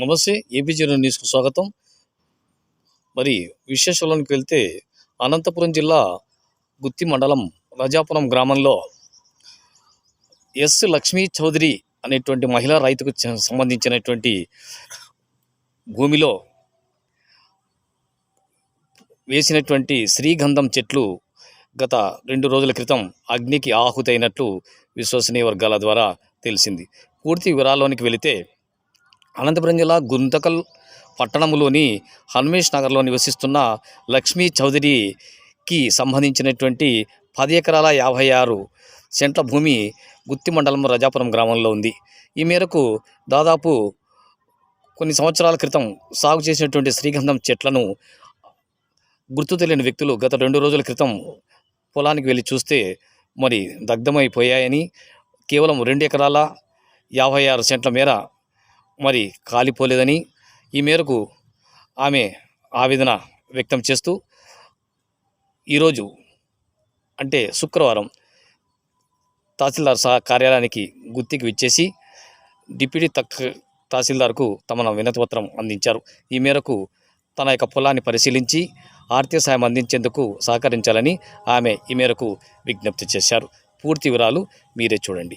నమస్తే ఏపీజీ న్యూస్కు స్వాగతం. మరి విశేషంలోకి వెళ్తే అనంతపురం జిల్లా గుత్తి మండలం రజాపురం గ్రామంలో ఎస్ లక్ష్మీ చౌదరి అనేటువంటి మహిళా రైతుకు సంబంధించినటువంటి భూమిలో వేసినటువంటి శ్రీగంధం చెట్లు గత రెండు రోజుల క్రితం అగ్నికి ఆహుతైనట్లు విశ్వసనీయ వర్గాల ద్వారా తెలిసింది. పూర్తి వివరాల్లోనికి వెళితే అనంతపురం జిల్లా గుంతకల్ పట్టణంలోని హన్మేష్ నగర్లో నివసిస్తున్న లక్ష్మీ చౌదరికి సంబంధించినటువంటి పది ఎకరాల యాభై ఆరు సెంట్ల భూమి గుత్తి మండలం రజాపురం గ్రామంలో ఉంది. ఈ మేరకు దాదాపు కొన్ని సంవత్సరాల క్రితం సాగు చేసినటువంటి శ్రీగంధం చెట్లను గుర్తు తెలియని వ్యక్తులు గత రెండు రోజుల క్రితం పొలానికి వెళ్ళి చూస్తే మరి దగ్ధమైపోయాయని కేవలం రెండు ఎకరాల యాభై ఆరు సెంట్ల మేర మరి కాలిపోలేదని ఈ మేరకు ఆమె ఆవేదన వ్యక్తం చేస్తూ ఈరోజు అంటే శుక్రవారం తహసీల్దార్ సహా కార్యాలయానికి గుర్తికి విచ్చేసి డిప్యూటీ తక్ తహసీల్దార్కు తమ వినతిపత్రం అందించారు. ఈ మేరకు తన యొక్క పొలాన్ని పరిశీలించి ఆర్థిక సాయం అందించేందుకు సహకరించాలని ఆమె ఈ మేరకు విజ్ఞప్తి చేశారు. పూర్తి వివరాలు మీరే చూడండి.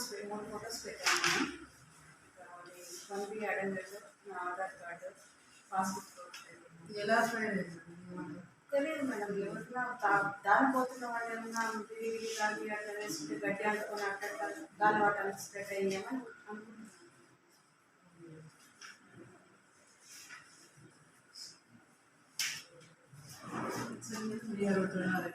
ఫొటోస్ పె- మూడు ఫొటోస్ పెట్టాను నేను. అది ట్వంటీ అటెండెడ్ నా ఆధార్ కార్డు పాస్బుక్ ఎలా ఫైల్ చేశారు తెలియదు మేడం ఎవరినా దా- దాని పోతున్న వాళ్ళు ఏమన్నా తిరిగి కానీ అట్లా వేసుకుంటే గడ్డి అనుకుని అట్లా దాని వాటి స్ప్రెడ్ అయ్యామని అనుకుంటున్నాను మీరు అడుగుతున్నారు